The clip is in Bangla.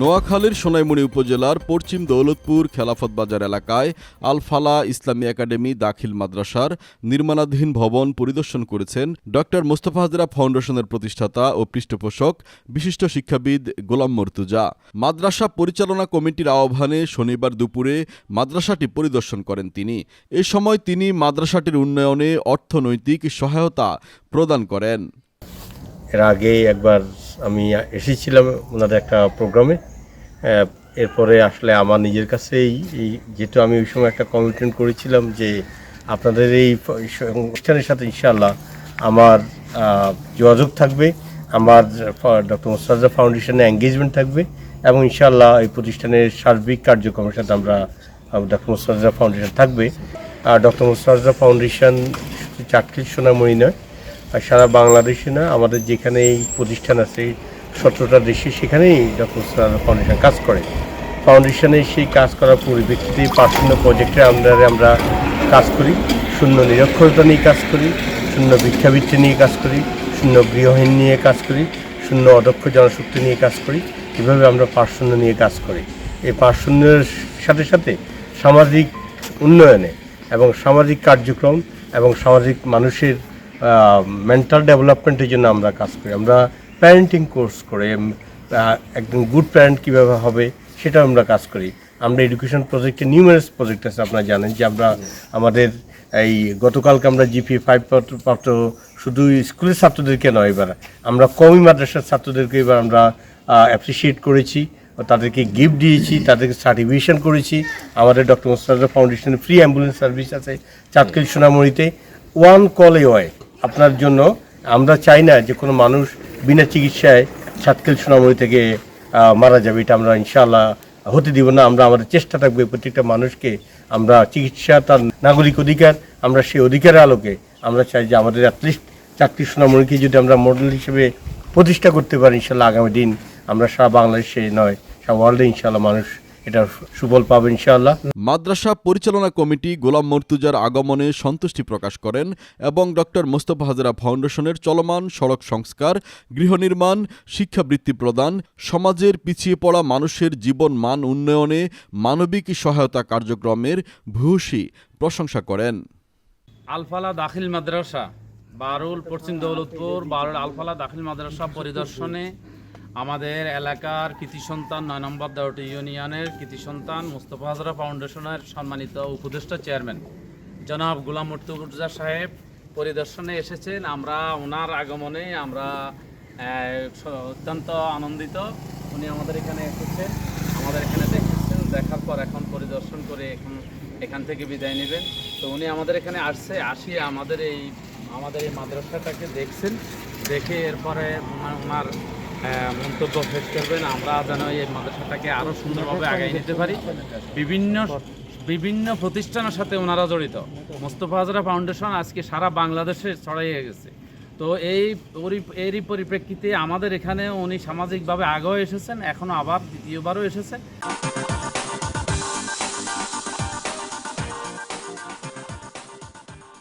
নোয়াখালীর সোনাইমুড়ি উপজেলার পশ্চিম দৌলতপুর খেলাফত বাজার এলাকায় আলফালা ইসলামী একাডেমি দাখিল মাদ্রাসার নির্মাণাধীন ভবন পরিদর্শন করেছেন ডক্টর মোস্তফা হাজরা ফাউন্ডেশনের প্রতিষ্ঠাতা ও পৃষ্ঠপোষক, বিশিষ্ট শিক্ষাবিদ গোলাম মর্তুজা। মাদ্রাসা পরিচালনা কমিটির আহ্বানে শনিবার দুপুরে মাদ্রাসাটি পরিদর্শন করেন তিনি। এ সময় তিনি মাদ্রাসাটির উন্নয়নে অর্থনৈতিক সহায়তা প্রদান করেন। এর আগে একবার আমি এসেছিলাম ওনাদের একটা প্রোগ্রামে। এরপরে আসলে আমার নিজের কাছেই এই যেহেতু আমি ওই সময় একটা কমিটমেন্ট করেছিলাম যে আপনাদের এই অনুষ্ঠানের সাথে ইনশাআল্লাহ আমার যোগাযোগ থাকবে, আমার ডক্টর মোস্তাজা ফাউন্ডেশনে এঙ্গেজমেন্ট থাকবে এবং ইনশাআল্লাহ এই প্রতিষ্ঠানের সার্বিক কার্যক্রমের সাথে আমরা ডক্টর মোস্তাজা ফাউন্ডেশন থাকবে। আর ডক্টর মোস্তাজা ফাউন্ডেশন শুধু চাটখিল সোনামণি নয় সারা বাংলাদেশে না, আমাদের যেখানে এই প্রতিষ্ঠান আছে, সতেরোটা দেশে সেখানেই ডক্টর ফাউন্ডেশন কাজ করে। ফাউন্ডেশনে সেই কাজ করার পরিপ্রেক্ষিতে পার্সোনাল প্রজেক্টের আন্ডারে আমরা কাজ করি। শূন্য নিরক্ষরতা নিয়ে কাজ করি, শূন্য ভিক্ষাবৃত্তি নিয়ে কাজ করি, শূন্য গৃহহীন নিয়ে কাজ করি, শূন্য অদক্ষ জনশক্তি নিয়ে কাজ করি। এভাবে আমরা পার্সোনাল নিয়ে কাজ করি। এই পার্সোনালের সাথে সাথে সামাজিক উন্নয়নে এবং সামাজিক কার্যক্রম এবং সামাজিক মানুষের মেন্টাল ডেভেলপমেন্টের জন্য আমরা কাজ করি। আমরা প্যারেন্টিং কোর্স করে একদম গুড প্যারেন্ট কীভাবে হবে সেটা আমরা কাজ করি। আমরা এডুকেশন প্রজেক্টে নিউমারাস প্রজেক্ট আছে, আপনারা জানেন যে আমরা আমাদের এই গতকালকে আমরা জিপি ফাইভ প্রাপ্ত শুধু স্কুলের ছাত্রদেরকে নয় এবার, আমরা কমি মাদ্রাসার ছাত্রদেরকে এবার আমরা অ্যাপ্রিসিয়েট করেছি, তাদেরকে গিফট দিয়েছি, তাদেরকে সার্টিফিকেশন করেছি। আমাদের ডক্টর মোস্তাজা ফাউন্ডেশনের ফ্রি অ্যাম্বুলেন্স সার্ভিস আছে চাঁদকিল সোনামণিতে ওয়ান কল ওয়াই আপনার জন্য আমরা চাই না যে কোনো মানুষ বিনা চিকিৎসায় সাতকেল সোনামণি থেকে মারা যাবে, এটা আমরা ইনশাআল্লাহ হতে দিব না। আমরা আমাদের চেষ্টা থাকবে প্রত্যেকটা মানুষকে আমরা চিকিৎসা, তার নাগরিক অধিকার, আমরা সেই অধিকারের আলোকে আমরা চাই যে আমাদের অ্যাটলিস্ট চাকরি সোনামণিকে যদি আমরা মডেল হিসেবে প্রতিষ্ঠা করতে পারি ইনশাল্লাহ আগামী দিন আমরা সারা বাংলাদেশে নয়, সারা ওয়ার্ল্ডে ইনশাল্লাহ মানুষ এটা সুফল পাবে ইনশাআল্লাহ। মাদ্রাসা পরিচালনা কমিটি গোলাম মর্তুজার আগমনে সন্তুষ্টি প্রকাশ করেন এবং ডক্টর মোস্তফা হাজরা ফাউন্ডেশনের চলমান সড়ক সংস্কার গৃহ নির্মাণ শিক্ষাবৃত্তি প্রদান সমাজের পিছিয়ে পড়া মানুষের জীবন মান উন্নয়নে মানবিক সহায়তা কার্যক্রমের ভূয়সী প্রশংসা করেন। আলফালা দাখিল মাদ্রাসা বারুল পশ্চিম দৌলতপুর বারুল আলফালা দাখিল মাদ্রাসা পরিদর্শনে আমাদের এলাকার কৃতি সন্তান নয় নম্বর দেওয়াটি ইউনিয়নের কৃতি সন্তান মুস্তফা হাজরা ফাউন্ডেশনের সম্মানিত উপদেষ্টা চেয়ারম্যান। জনাব গুলাম মুর্তুজা সাহেব পরিদর্শনে এসেছেন। আমরা ওনার আগমনে আমরা অত্যন্ত আনন্দিত। উনি আমাদের এখানে এসেছেন। আমাদের এখানে দেখেছেন, দেখার পর এখন পরিদর্শন করে এখন এখান থেকে বিদায় নেবেন। তো উনি আমাদের এখানে আসছে আসি আমাদের এই আমাদের এই মাদ্রাসাটাকে দেখছেন। দেখে এরপরে ওনার মন্তব্য ফেস করবেন। আমরা যেন এই মাদ্রাসাটাকে আরও সুন্দরভাবে আগাই নিতে পারি। বিভিন্ন বিভিন্ন প্রতিষ্ঠানের সাথে ওনারা জড়িত। মোস্তফা হাজরা ফাউন্ডেশন আজকে সারা বাংলাদেশে ছড়াইয়ে গেছে। তো এই এরই পরিপ্রেক্ষিতে আমাদের এখানে উনি সামাজিকভাবে আগেও এসেছেন। এখনও আবার দ্বিতীয়বারও এসেছেন।